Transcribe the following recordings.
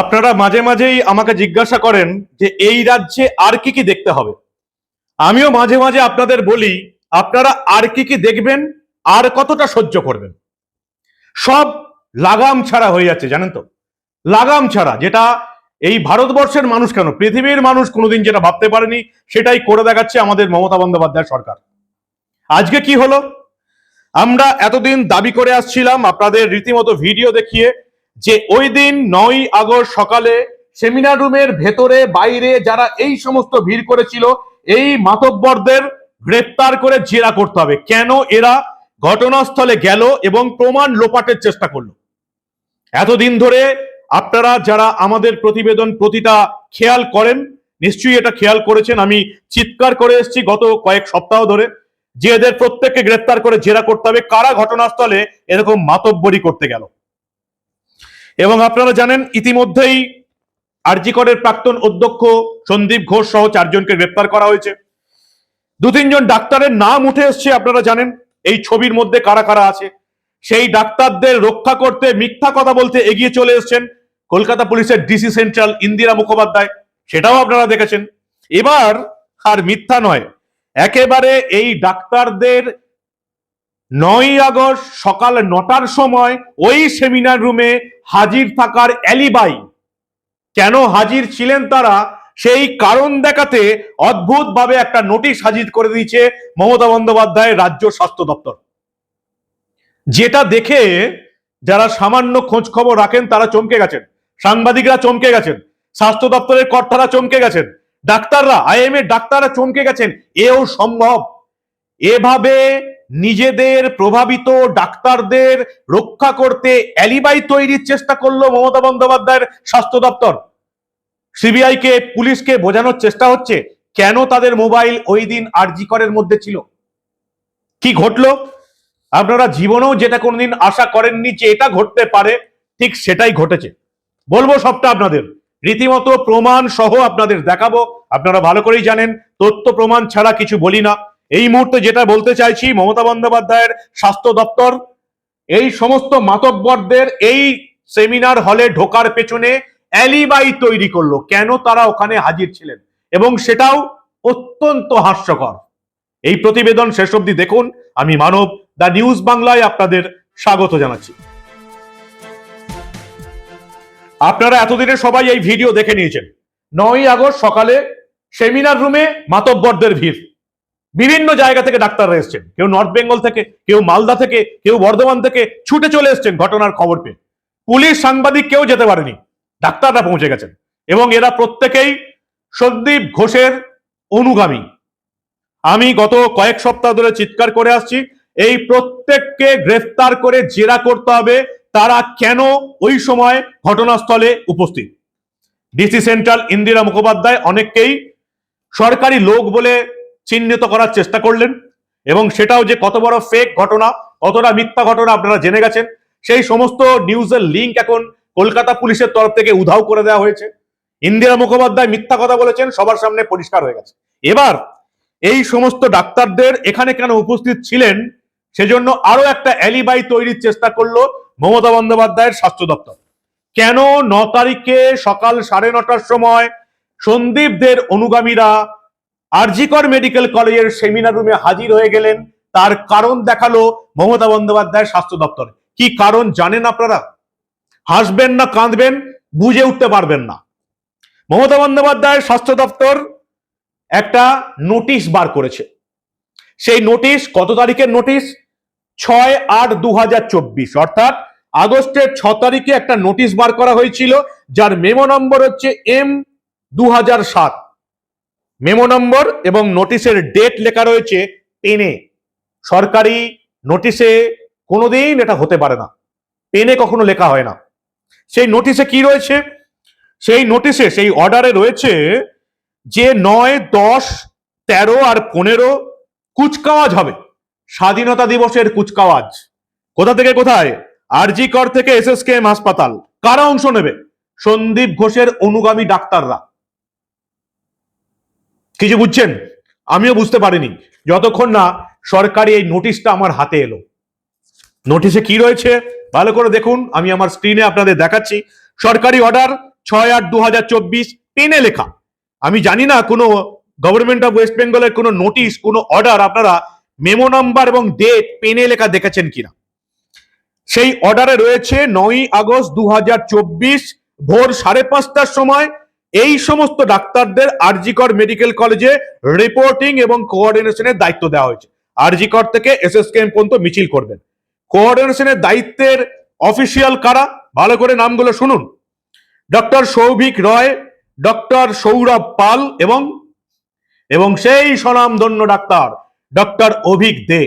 আপনারা মাঝে মাঝেই আমাকে জিজ্ঞাসা করেন যে এই রাজ্যে আর কি কি দেখতে হবে। আমিও মাঝে মাঝে আপনাদের বলি, আপনারা আর কি কি দেখবেন, আর কতটা সহ্য করবেন। সব লাগাম ছাড়া হয়ে যাচ্ছে, জানেন তো? লাগাম ছাড়া, যেটা এই ভারতবর্ষের মানুষ কেন, পৃথিবীর মানুষ কোনোদিন যেটা ভাবতে পারেনি, সেটাই করে দেখাচ্ছে আমাদের মমতা বন্দ্যোপাধ্যায় সরকার। আজকে কি হলো? আমরা এতদিন দাবি করে আসছিলাম আপনাদের রীতিমতো ভিডিও দেখিয়ে যে ওই দিন নয় আগস্ট সকালে সেমিনার রুমের ভেতরে, বাইরে যারা এই সমস্ত ভিড় করেছিল, এই মাতব্বরদের গ্রেপ্তার করে জেরা করতে হবে। কেন এরা ঘটনাস্থলে গেল এবং প্রমাণ লোপাটের চেষ্টা করল? এতদিন ধরে আপনারা যারা আমাদের প্রতিবেদন প্রতিটা খেয়াল করেন, নিশ্চয়ই এটা খেয়াল করেছেন। আমি চিৎকার করে এসেছি গত কয়েক সপ্তাহ ধরে। যে এদের প্রত্যেককে গ্রেপ্তার করে জেরা করতে হবে। কারা ঘটনাস্থলে এরকম মাতব্বরি করতে গেল? এবং আপনারা জানেন, ইতিমধ্যেই আরজিকরের প্রাক্তন অধ্যক্ষ সন্দীপ ঘোষ সহ চারজনকে গ্রেপ্তার করা হয়েছে। দু তিনজন ডাক্তারের নাম উঠে এসছে, আপনারা জানেন, এই ছবির মধ্যে কারা কারা আছে। সেই ডাক্তারদের রক্ষা করতে মিথ্যা কথা বলতে এগিয়ে চলে এসেছেন কলকাতা পুলিশের ডিসি সেন্ট্রাল ইন্দিরা মুখোপাধ্যায়। সেটাও আপনারা দেখেছেন। এবার আর মিথ্যা নয় একেবারে এই ডাক্তারদের নয় আগস্ট সকাল নটার সময় ওই সেমিনার রুমে হাজির থাকার অ্যালিবাই। কেন হাজির ছিলেন তারা? সেই কারণ দেখাতে অদ্ভুতভাবে একটা নোটিশ হাজির করে দিয়েছে মমতা বন্দ্যোপাধ্যায় রাজ্য স্বাস্থ্য দপ্তর। যেটা দেখে যারা সামান্য খোঁজ খবর রাখেন তারা চমকে গেছেন। সাংবাদিকরা চমকে গেছেন। স্বাস্থ্য দপ্তরের কর্তারা চমকে গেছেন। ডাক্তাররা আইএম ডাক্তাররা চমকে গেছেন। এও সম্ভব। এভাবে নিজেদের প্রভাবিত ডাক্তারদের রক্ষা করতে অ্যালিবাই তৈরির চেষ্টা করল মমতা বন্দ্যোপাধ্যায়ের স্বাস্থ্য দপ্তর। সিবিআই কে, পুলিশকে বোঝানোর চেষ্টা হচ্ছে কেন তাদের মোবাইল ওই দিন আরজি করের মধ্যে ছিল। কি ঘটলো? আপনারা জীবনেও যেটা কোনোদিন আশা করেননি যে এটা ঘটতে পারে, ঠিক সেটাই ঘটেছে। বলব সবটা আপনাদের। রীতিমতো প্রমাণ সহ আপনাদের দেখাবো। আপনারা ভালো করেই জানেন, তথ্য প্রমাণ ছাড়া কিছু বলি না। এই মুহূর্তে যেটা বলতে চাইছি, মমতা বন্দ্যোপাধ্যায়ের স্বাস্থ্য দপ্তর, এই সমস্ত মাতব্বরদের এই সেমিনার হলে ঢোকার পেছনে অ্যালিবাই তৈরি করল। কেন তারা ওখানে হাজির ছিলেন? এবং সেটাও অত্যন্ত হাস্যকর। এই প্রতিবেদন শেষ অবধি দেখুন। আমি মানব, দ্য নিউজ বাংলায় আপনাদের স্বাগত জানাচ্ছি। আপনারা এতদিনে সবাই এই ভিডিও দেখে নিয়েছেন। নয় আগস্ট সকালে সেমিনার রুমে মাতব্বরদের ভিড়। বিভিন্ন জায়গা থেকে ডাক্তাররা এসছেন। কেউ নর্থ বেঙ্গল থেকে, কেউ মালদা থেকে, কেউ বর্ধমান থেকে ছুটে চলে এসছেন ঘটনার খবর পেয়ে। পুলিশ সাংবাদিক কেউ যেতে পারেনি। ডাক্তাররা পৌঁছে গেছেন। এবং এরা প্রত্যেকেই সন্দীপ ঘোষের অনুগামী। আমি গত কয়েক সপ্তাহ ধরে চিৎকার করে আসছি, এই প্রত্যেককে গ্রেফতার করে জেরা করতে হবে তারা কেন ওই সময় ঘটনাস্থলে উপস্থিত? ডিসি সেন্ট্রাল ইন্দিরা মুখোপাধ্যায় অনেককেই সরকারি লোক বলে চিহ্নিত করার চেষ্টা করলেন এবং সেটাও যে কত বড় ফেক ঘটনা, কতটা মিথ্যা ঘটনা আপনারা জেনে গেছেন, সেই সমস্ত নিউজের লিঙ্ক এখন কলকাতা পুলিশের তরফ থেকে উধাও করে দেওয়া হয়েছে। ইন্দিরা মুখোপাধ্যায় মিথ্যা কথা বলেছেন, সবার সামনে পরিষ্কার হয়ে গেছে। এবার এই সমস্ত ডাক্তারদের এখানে কেন উপস্থিত ছিলেন, সেজন্য আরও একটা অ্যালিবাই তৈরির চেষ্টা করল মমতা বন্দ্যোপাধ্যায়ের স্বাস্থ্য দপ্তর। কেন ন তারিখে সকাল সাড়ে নটার সময় সন্দীপদের অনুগামীরা RG Kar medical college seminar room হাজির হয়ে গেলেন? তার কারণ দেখাল মমতা বন্দ্যোপাধ্যায়ের স্বাস্থ্য দপ্তর। কি কারণ জানেন আপনারা? হাসবেন না, কাঁদবেন, বুঝে উঠতে পারবেন না। মমতা বন্দ্যোপাধ্যায়ের স্বাস্থ্য দপ্তর একটা নোটিশ বার করেছে। সেই নোটিশ, কত তারিখের নোটিশ? ছয় আট দু অর্থাৎ আগস্টের ছ তারিখে একটা নোটিশ বার করা হয়েছিল, যার মেমো নম্বর হচ্ছে এম দু সাত। মেমো নম্বর এবং নোটিশের ডেট লেখা রয়েছে পেনে। সরকারি নোটিশে কোনোদিন এটা হতে পারে না। পেনে কখনো লেখা হয় না। সেই নোটিশে কি রয়েছে? সেই নোটিশে, সেই অর্ডারে রয়েছে যে নয়, দশ, তেরো আর পনেরো কুচকাওয়াজ হবে। স্বাধীনতা দিবসের কুচকাওয়াজ। কোথা থেকে কোথায়? আরজি কর থেকে এস এস হাসপাতাল। কারা অংশ নেবে? সন্দীপ ঘোষের অনুগামী ডাক্তাররা। কিছু বুঝছেন? আমিও বুঝতে পারিনি। যতক্ষণ না সরকারি এই নোটিশটা আমার হাতে এলো। নোটিশে কি রয়েছে? ভালো করে দেখুন। আমি আমার স্ক্রিনে আপনাদের দেখাচ্ছি। সরকারি অর্ডার ছয় আট দু হাজার চব্বিশ পেনে লেখা। আমি জানি না কোনো গভর্নমেন্ট অফ ওয়েস্ট বেঙ্গলের কোনো নোটিশ কোনো অর্ডার আপনারা মেমো নাম্বার এবং ডেট পেনে লেখা দেখেছেন কিনা। সেই অর্ডারে রয়েছে নয়ই আগস্ট দু হাজার চব্বিশ ভোর সাড়ে পাঁচটার সময়। এই সমস্ত ডাক্তারদের আরজিকর মেডিকেল কলেজে রিপোর্টিং এবং কোঅর্ডিনেশনের দায়িত্ব দেওয়া হয়েছে। আরজিকর থেকে এস এস এসএসকেএম পর্যন্ত মিছিল করবেন। কোঅর্ডিনেশনের দায়িত্বের অফিসিয়াল কারা? ভালো করে নামগুলো শুনুন। ডক্টর সৌভিক রয়, ডক্টর সৌরভ পাল এবং এবং সেই স্বনামধন্য ডাক্তার, ডক্টর অভিক দে।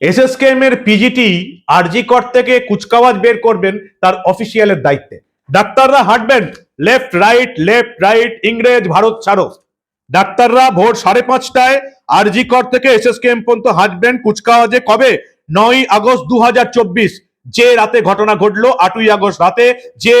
এসএসকেএম এর পিজিটি আরজি কর থেকে কুচকাওয়াজ বের করবেন তার অফিসিয়ালের দায়িত্বে। ডাক্তাররা হাঁটবেন। লেফট রাইট লেফট রাইট ইংরেজ, ভারত ছাড়ো। ডাক্তাররা ভোর সাড়ে পাঁচটায় আরজি কর থেকে এসএসকেএম পর্যন্ত হাঁটবেন। কুচকাওয়াজে কবে? নয় আগস্ট দু হাজার চব্বিশ। যে রাতে ঘটনা ঘটলো, আটই আগস্ট রাতে, যে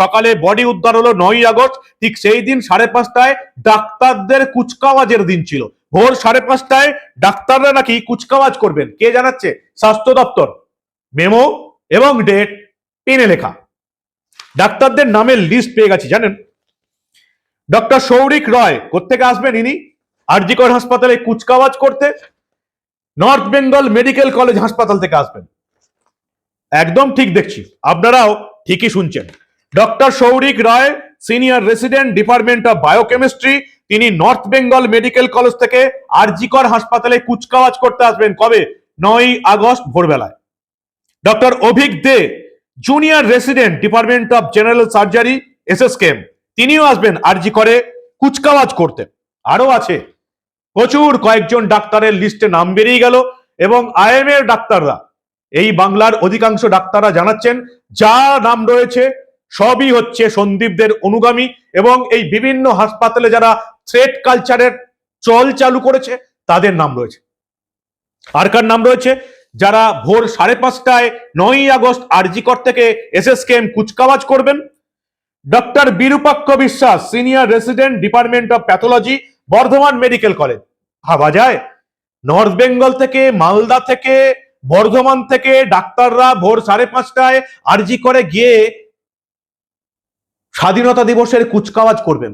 সকালে বডি উদ্ধার হলো, নয়ই আগস্ট, ঠিক সেই দিন সাড়ে পাঁচটায় ডাক্তারদের কুচকাওয়াজের দিন ছিল। ভোর সাড়ে পাঁচটায় ডাক্তাররা নাকি কুচকাওয়াজ করবেন। কে জানাচ্ছে? স্বাস্থ্য দপ্তর। মেমো এবং ডেট পেনে লেখা। ডাক্তারদের নামের লিস্ট পেয়ে গেছি, জানেন? ডক্টর সৌরিক রয় কোথেকে আসবেন ইনি? আরজিকর হাসপাতালে কুচকাওয়াজ করতে নর্থ বেঙ্গল মেডিকেল কলেজ হাসপাতাল থেকে আসবেন। একদম ঠিক দেখছি। আপনারাও ঠিকই শুনছেন। Doctor Sourik Roy, senior resident department of biochemistry তিনি নর্থ বেঙ্গল মেডিকেল কলেজ থেকে আরজিকর হাসপাতালে কুচকাওয়াজ করতে আসবেন কবে? নয় আগস্ট ভোরবেলায়। Doctor Avik De, junior resident, department of general surgery, SSKM. তিনিও আসবেন আরজি করে কুচকাওয়াজ করতে। আরও আছে। প্রচুর কয়েকজন ডাক্তারের লিস্টে নাম বেরিয়ে গেল এবং আইএমএর ডাক্তাররা, এই বাংলার অধিকাংশ ডাক্তাররা জানাচ্ছেন, যা নাম রয়েছে, সবই হচ্ছে সন্দীপদের অনুগামী এবং এই বিভিন্ন হাসপাতালে যারা থ্রেড কালচারের চল চালু করেছে, তাদের নাম রয়েছে। আর কার নাম রয়েছে? যারা ভোর সাড়ে পাঁচটায় নয়ই আগস্ট আরজিকর থেকে এস এস এসএসকেএম কুচকাওয়াজ করবেন। Doctor Biroopaksha Biswas, senior resident department of pathology, Bardhaman medical college. ভাবা যায়? নর্থ বেঙ্গল থেকে, মালদা থেকে, বর্ধমান থেকে ডাক্তাররা ভোর সাড়ে পাঁচটায় আরজি করে গিয়ে স্বাধীনতা দিবসের কুচকাওয়াজ করবেন।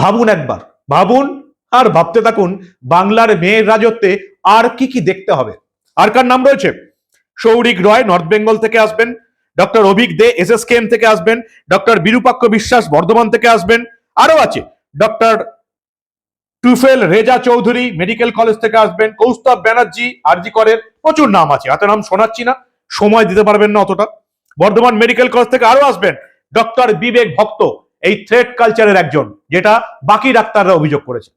ভাবুন একবার, ভাবুন আর ভাবতে থাকুন বাংলার মেয়ের রাজত্বে আর কি কি দেখতে হবে। আর কার নাম রয়েছে? সৌরিক রয় নর্থ বেঙ্গল থেকে আসবেন। ডক্টর অভিক দে এসএসকেএম থেকে আসবেন। ডক্টর বিরূপাক্ষ বিশ্বাস, বর্ধমান থেকে আসবেন। আরও আছে doctor Tufel Reza Chowdhury medical college থেকে আসবেন। কৌস্তব ব্যানার্জি, আরজি করের প্রচুর নাম আছে। এত নাম শোনাচ্ছি না, সময় দিতে পারবেন না অতটা। বর্ধমান মেডিকেল কলেজ থেকে আরও আসবেন। ডক্টর বিবেক ভক্ত এই থ্রেড কালচারের একজন, যেটা বাকি ডাক্তাররা অভিযোগ করেছে।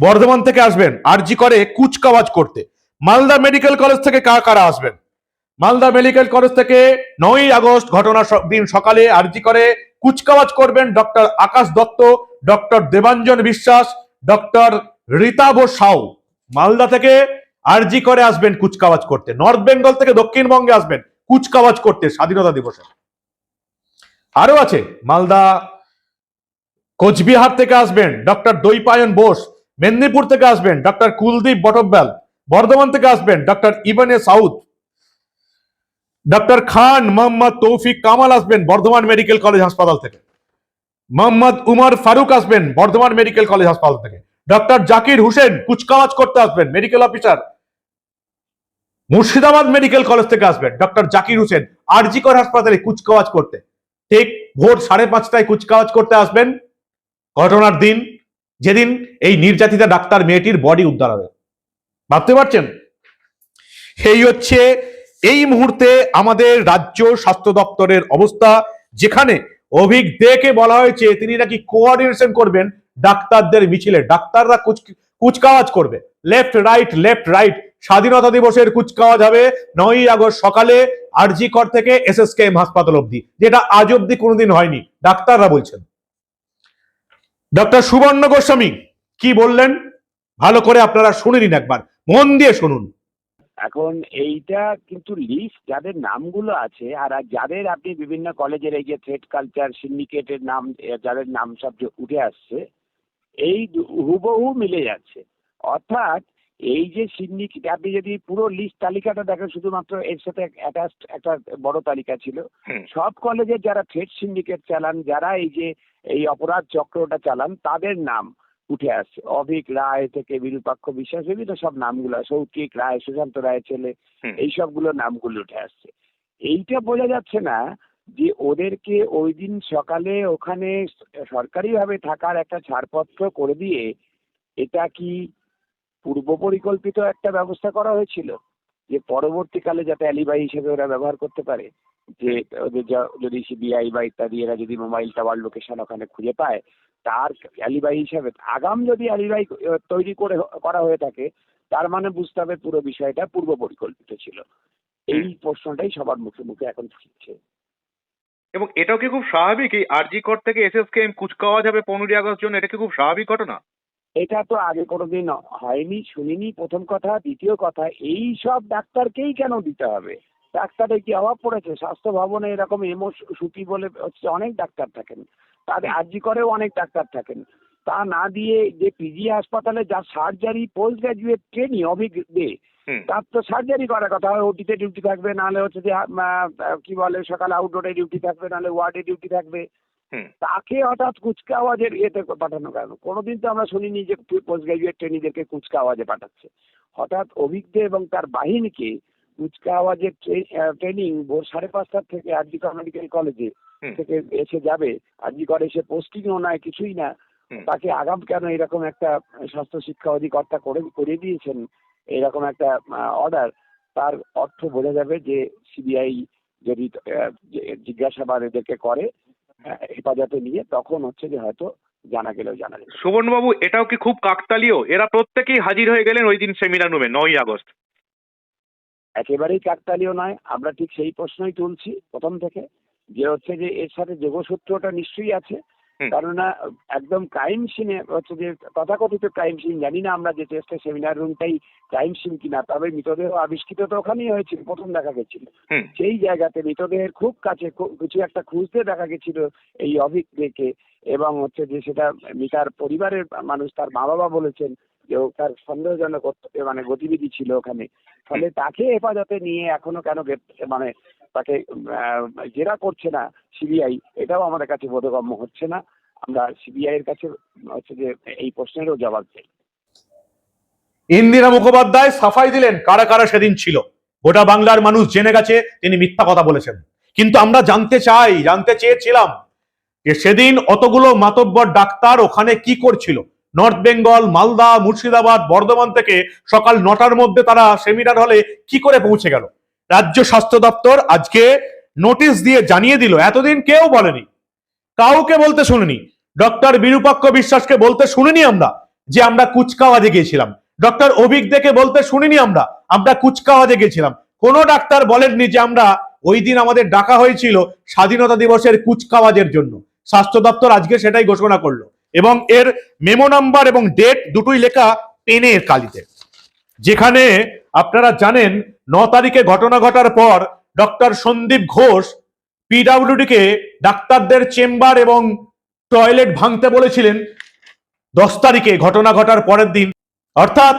বর্ধমান থেকে আসবেন আরজি করে কুচকাওয়াজ করতে। মালদা মেডিকেল কলেজ থেকে কারা কারা আসবেন? মালদা মেডিকেল কলেজ থেকে নয়ই আগস্ট ঘটনা স- দিন সকালে আরজি করে কুচকাওয়াজ করবেন doctor Akash Dutta, doctor Debanjan Biswas, doctor Ritabh Sau. Malda থেকে আরজি করে আসবেন কুচকাওয়াজ করতে। নর্থ বেঙ্গল থেকে দক্ষিণবঙ্গে আসবেন কুচকাওয়াজ করতে স্বাধীনতা দিবসে। আরও আছে, মালদা কোচবিহার থেকে আসবেন ডক্টর দৈপায়ন বোস, মেদিনীপুর থেকে আসবেন ডক্টর কুলদীপ বটব্যাল, বর্ধমান থেকে আসবেন ডক্টর ইবানে সাউথ ডক্টর খান মোহাম্মদ তৌফিক কামাল আসবেন বর্ধমান মেডিকেল কলেজ হাসপাতাল থেকে। মোহাম্মদ উমর ফারুক আসবেন বর্ধমান মেডিকেল কলেজ হাসপাতাল থেকে। ডক্টর জাকির হোসেন কুচকাওয়াজ করতে আসবেন medical officer Murshidabad medical college থেকে আসবেন ডক্টর জাকির হোসেন, আরজিকর হাসপাতালে কুচকাওয়াজ করতে। ঠিক ভোর সাড়ে পাঁচটায় কুচকাওয়াজ করতে আসবেন। ঘটনার দিন, যেদিন এই নির্যাতিতা ডাক্তার মেয়েটির বডি উদ্ধার হবে। ভাবতে পারছেন? সেই হচ্ছে, এই মুহূর্তে আমাদের রাজ্য স্বাস্থ্য দপ্তরের অবস্থা, যেখানে অভিক বলা হয়েছে তিনি নাকি কোঅর্ডিনেশন করবেন ডাক্তারদের মিছিলে। ডাক্তাররা কুচ, কুচকাওয়াজ করবে। লেফট রাইট লেফট রাইট স্বাধীনতা দিবসের কুচকাওয়াজ হবে নয়ই আগস্ট সকালে আরজি কর থেকে এসএসকেএম হাসপাতাল অবধি, যেটা আজ অবধি কোনোদিন হয়নি। ডাক্তাররা বলছেন। ডক্টর সুবর্ণ গোস্বামী, কি বললেন? ভালো করে আপনারা শুনে নিন একবার, মন দিয়ে শুনুন। এখন এইটা কিন্তু লিস্ট যাদের নামগুলো আছে, আর যাদের আপনি বিভিন্ন কলেজের এই যে থ্রেড কালচার সিন্ডিকেটের নাম যাদের নাম সব যে উঠে আসছে, এই হুবহু মিলে যাচ্ছে। অর্থাৎ এই যে সিন্ডিকেট আপনি যদি পুরো লিস্ট তালিকাটা দেখেন শুধুমাত্র এর সাথে অ্যাটাচড একটা বড় তালিকা ছিল। সব কলেজে যারা থ্রেড সিন্ডিকেট চালান যারা এই যে এই অপরাধ চক্রটা চালান তাদের নাম উঠে আসছে। অভিক রায় থেকে বিরূপাক্ষ বিশ্বাস বিভিন্ন সব নামগুলো সৌকিক রায় সুশান্ত রায় ছেলে। এই সবগুলো নামগুলো উঠে আসছে। এইটা বোঝা যাচ্ছে না যে ওদেরকে ওই দিন সকালে ওখানে সরকারিভাবে থাকার একটা ছাড়পত্র করে দিয়ে এটা কি পূর্ব পরিকল্পিত একটা ব্যবস্থা করা হয়েছিল যে পরবর্তীকালে যাতে অ্যালিবাই হিসেবে ওরা ব্যবহার করতে পারে যে ওদের যা- যদি সিবিআই বা ইত্যাদি এরা যদি মোবাইল টাওয়ার লোকেশন ওখানে খুঁজে পায় তার অ্যালিবাই হিসাবে আগাম যদি অ্যালিবাই তৈরি করে করা হয়ে থাকে তার মানে বুঝতে হবে পুরো বিষয়টা পূর্ব পরিকল্পিত ছিল। এই প্রশ্নটাই সবার মুখে মুখে এখন ফিরছে। এবং এটাও কি খুব স্বাভাবিক? এই আরজি কর থেকে এসএসকেএম কুচকাওয়াজ হবে পনেরোই আগস্ট জন্য? এটা কি খুব স্বাভাবিক ঘটনা? এটা তো আগে কোনোদিন হয়নি শুনিনি। প্রথম কথা। দ্বিতীয় কথা এই সব ডাক্তারকেই কেন দিতে হবে? ডাক্তারের কি অভাব পড়েছে? স্বাস্থ্য ভবনে এরকম এমও সুতি বলে হচ্ছে অনেক ডাক্তার থাকেন। তাদের আরজি করেও অনেক ডাক্তার থাকেন। তা না দিয়ে যে পিজি হাসপাতালে যার সার্জারি পোস্ট গ্রাজুয়েট ট্রেনিং অভিজ্ঞ তার তো সার্জারি করার কথা। হয় ওটিতে ডিউটি থাকবে নাহলে হচ্ছে যে কি বলে সকালে আউটডোরে ডিউটি থাকবে নাহলে ওয়ার্ডে ডিউটি থাকবে। তাকে হঠাৎ কুচকা আওয়াজের ইয়েতে পাঠানো কেন? কোনোদিন তো আমরা শুনিনি যে পোস্ট গ্রাজুয়েট ট্রেনিদেরকে কুচকা আওয়াজে পাঠাচ্ছে। হঠাৎ অভিজ্ঞ এবং তার বাহিনীকে কুচকা আওয়াজের ট্রেনিং ভোর সাড়ে পাঁচটার থেকে আরজিকর মেডিকেল কলেজে থেকে এসে যাবে। আরজিকর এসে পোস্টিংও নয় কিছুই না। তাকে আগাম কেন এরকম একটা স্বাস্থ্য শিক্ষা অধিকর্তা করে করে দিয়েছেন এরকম একটা অর্ডার তার অর্থ বোঝা যাবে যে সিবিআই যদি জিজ্ঞাসাবাদ এদেরকে করে হেফাজতে নিয়ে তখন হচ্ছে যে হয়তো জানা গেলেও জানা যাবে সুবর্ণবাবু এটাও কি খুব কাকতালীয় এরা প্রত্যেকেই হাজির হয়ে গেলেন ওই দিন সেমিনার রুমে নয় আগস্ট একেবারেই কাকতালীয় নয় আমরা ঠিক সেই প্রশ্নই তুলছি প্রথম থেকে যে হচ্ছে যে এর সাথে যোগসূত্রটা নিশ্চয়ই আছে। কেননা একদম ক্রাইম সিনে হচ্ছে যে তথাকথিত ক্রাইম সিন জানি না আমরা যে টেস্টে সেমিনার রুমটাই ক্রাইম সিন কিনা তবে মৃতদেহ আবিষ্কৃত তো ওখানেই হয়েছিল প্রথম দেখা গেছিল। সেই জায়গাতে মৃতদেহের খুব কাছে কিছু একটা খুঁজতে দেখা গেছিল এই অভিক দেখে এবং হচ্ছে যে সেটা মিতার পরিবারের মানুষ তার মা বাবা বলেছেন ও তার সন্দেহজনক মানে গতিবিধি ছিল ওখানে। ফলে তাকে হেফাজতে নিয়ে এখনও কেন মানে তাকে জেরা করছে না সিবিআই, এটাও আমাদের কাছে বোধগম্য হচ্ছে না। আমরা সিবিআই এর কাছে হচ্ছে যে এই প্রশ্নেরও জবাব চাই। ইন্দিরা মুখোপাধ্যায় সাফাই দিলেন কারা কারা সেদিন ছিল। গোটা বাংলার মানুষ জেনে গেছে তিনি মিথ্যা কথা বলেছেন। কিন্তু আমরা জানতে চাই, জানতে চেয়েছিলাম যে সেদিন অতগুলো মাতব্বর ডাক্তার ওখানে কি করছিল। নর্থ বেঙ্গল মালদা মুর্শিদাবাদ বর্ধমান থেকে সকাল নটার মধ্যে তারা সেমিনার হলে কি করে পৌঁছে গেল? রাজ্য স্বাস্থ্য দপ্তর আজকে নোটিশ দিয়ে জানিয়ে দিল, এতদিন কেউ বলেনি। কাউকে বলতে শুনিনি। ডক্টর বিরূপাক্ষ বিশ্বাসকে বলতে শুনিনি আমরা যে আমরা কুচকাওয়াজে গিয়েছিলাম। ডক্টর অভিক দেখে বলতে শুনিনি আমরা আমরা কুচকাওয়াজে গেছিলাম কোন ডাক্তার বলেননি যে আমরা ওই দিন আমাদের ডাকা হয়েছিল স্বাধীনতা দিবসের কুচকাওয়াজের জন্য। স্বাস্থ্য দপ্তর আজকে সেটাই ঘোষণা করল। এবং এর মেমো নাম্বার এবং ডেট দুটোই লেখা পেনের কালিতে। যেখানে আপনারা জানেন, ন তারিখে ঘটনা ঘটার পর ডক্টর সন্দীপ ঘোষ পিডাব্লিউডি কে ডাক্তারদের চেম্বার এবং টয়লেট ভাঙতে বলেছিলেন দশ তারিখে ঘটনা ঘটার পরের দিন। অর্থাৎ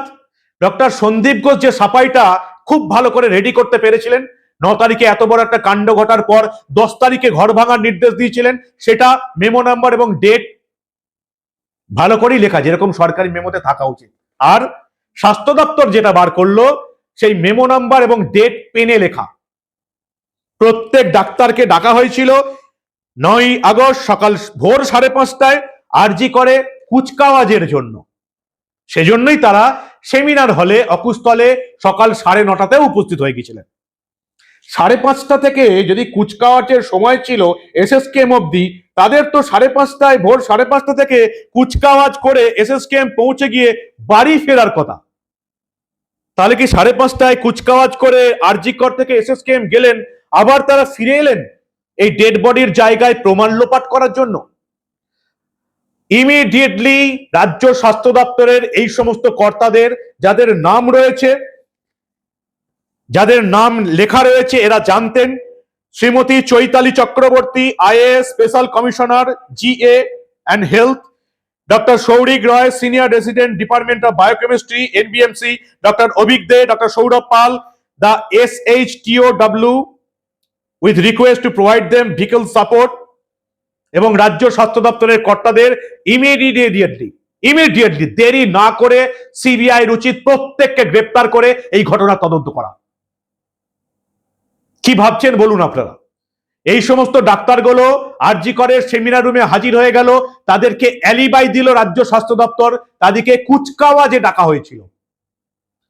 ডক্টর সন্দীপ ঘোষ যে সাফাইটা খুব ভালো করে রেডি করতে পেরেছিলেন, ন তারিখে এত বড় একটা কাণ্ড ঘটার পর দশ তারিখে ঘর ভাঙার নির্দেশ দিয়েছিলেন, সেটা মেমো নাম্বার এবং ডেট ভালো করেই লেখা, যেরকম সরকারি মেমোতে থাকা উচিত। আর স্বাস্থ্য দপ্তর যেটা বার করল, সেই মেমো নাম্বার এবং ডেট পেনে লেখা। প্রত্যেক ডাক্তারকে ডাকা হয়েছিল নয় আগস্ট সকাল ভোর সাড়ে পাঁচটায় আরজি করে কুচকাওয়াজের জন্য। সেজন্যই তারা সেমিনার হলে, অকুস্থলে সকাল সাড়ে নটাতেও উপস্থিত হয়ে গেছিলেন সাড়ে পাঁচটা থেকে যদি কুচকাওয়াজের সময় ছিল, এসএসকেএম অবধি, তাদের তো সাড়ে পাঁচটায়, ভোর সাড়ে পাঁচটা থেকে কুচকাওয়াজ করে এসএসকেএম পৌঁছে গিয়ে বাড়ি ফেরার কথা। তাহলে কি সাড়ে পাঁচটায় কুচকাওয়াজ করে আরজি কর থেকে এসএসকেএম গেলেন, আবার তারা ফিরে এলেন এই ডেড বডির জায়গায় প্রমাণ লোপাট করার জন্য? ইমিডিয়েটলি রাজ্য স্বাস্থ্য দপ্তরের এই সমস্ত কর্তাদের, যাদের নাম রয়েছে যাদের নাম লেখা রয়েছে, এরা জানতেন। Shrimati Chaitali Chakraborty, IAS special commissioner, GA and health, doctor Sourik Roy, senior resident department of biochemistry, NBMC, doctor Avik De, doctor Sourav Pal the S H TO W with request to provide them vehicle support, এবং রাজ্য স্বাস্থ্য দপ্তরের কর্তাদের immediately immediately দেরি না করে CBI উচিত প্রত্যেককে গ্রেপ্তার করে এই ঘটনা তদন্ত করা। কি ভাবছেন বলুন আপনারা? এই সমস্ত ডাক্তারগুলো আরজি করের সেমিনার রুমে হাজির হয়ে গেল, তাদেরকে অ্যালিবাই দিল রাজ্য স্বাস্থ্য দপ্তর, তাদেরকে কুচকাওয়াজে ডাকা হয়েছিল।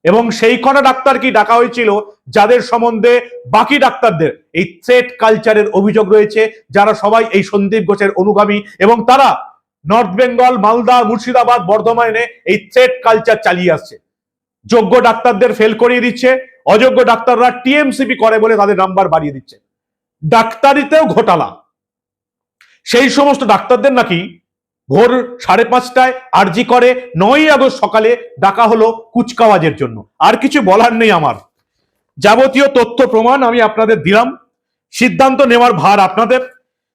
এবং সেই ডাক্তার কি ডাকা হয়েছিল? যাদের সম্বন্ধে বাকি ডাক্তারদের এই থ্রেট কালচারের অভিযোগ রয়েছে, যারা সবাই এই সন্দীপ ঘোষের অনুগামী এবং তারা নর্থ বেঙ্গল মালদা, মুর্শিদাবাদ, বর্ধমানে এই থ্রেট কালচার চালিয়ে আসছে। যোগ্য ডাক্তারদের ফেল করিয়ে দিচ্ছে, অযোগ্য ডাক্তাররা টিএমসিপি করে বলে তাদের নাম্বার বাড়িয়ে দিচ্ছে। ডাক্তারিতেও ঘোটালা। সেই সমস্ত ডাক্তারদের নাকি ভোর সাড়ে পাঁচটায় আরজি করে, নয়ই আগস্ট সকালে ডাকা হলো কুচকাওয়াজের জন্য। আর কিছু বলার নেই আমার। যাবতীয় তথ্য প্রমাণ আমি আপনাদের দিলাম। সিদ্ধান্ত নেওয়ার ভার আপনাদের।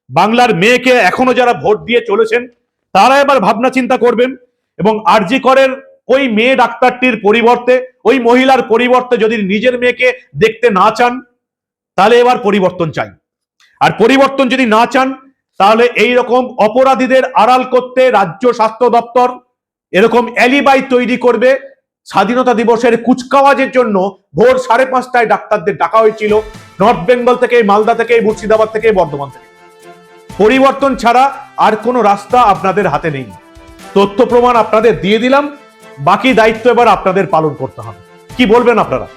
বাংলার মেয়েকে এখনও যারা ভোট দিয়ে চলেছেন, তারা এবার ভাবনা চিন্তা করবেন এবং আরজি করের ওই মেয়ে ডাক্তারটির পরিবর্তে, ওই মহিলার পরিবর্তে যদি নিজের মেয়েকে দেখতে না চান, তাহলে এবার পরিবর্তন চাই। আর পরিবর্তন যদি না চান, তাহলে এই রকম অপরাধীদের আড়াল করতে রাজ্য স্বাস্থ্য দপ্তর এরকম অ্যালিবাই তৈরি করবে। স্বাধীনতা দিবসের কুচকাওয়াজের জন্য ভোর সাড়ে পাঁচটায় ডাক্তারদের ডাকা হয়েছিল নর্থ বেঙ্গল থেকে, মালদা থেকে, মুর্শিদাবাদ থেকে, বর্ধমান থেকে। পরিবর্তন ছাড়া আর কোনো রাস্তা আপনাদের হাতে নেই। তথ্য প্রমাণ আপনাদের দিয়ে দিলাম। বাকি দায়িত্ব এবার আপনাদের পালন করতে হবে। কি বলবেন আপনারা?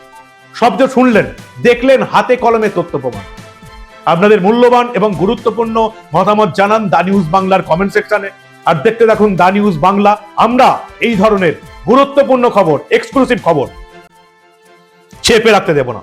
শব্দ শুনলেন, দেখলেন হাতে কলমে তথ্য প্রমাণ। আপনাদের মূল্যবান এবং গুরুত্বপূর্ণ মতামত জানান দা নিউজ বাংলার কমেন্ট সেকশনে আর দেখতে দেখুন দা নিউজ বাংলা। আমরা এই ধরনের গুরুত্বপূর্ণ খবর এক্সক্লুসিভ খবর, চেপে রাখতে দেব না।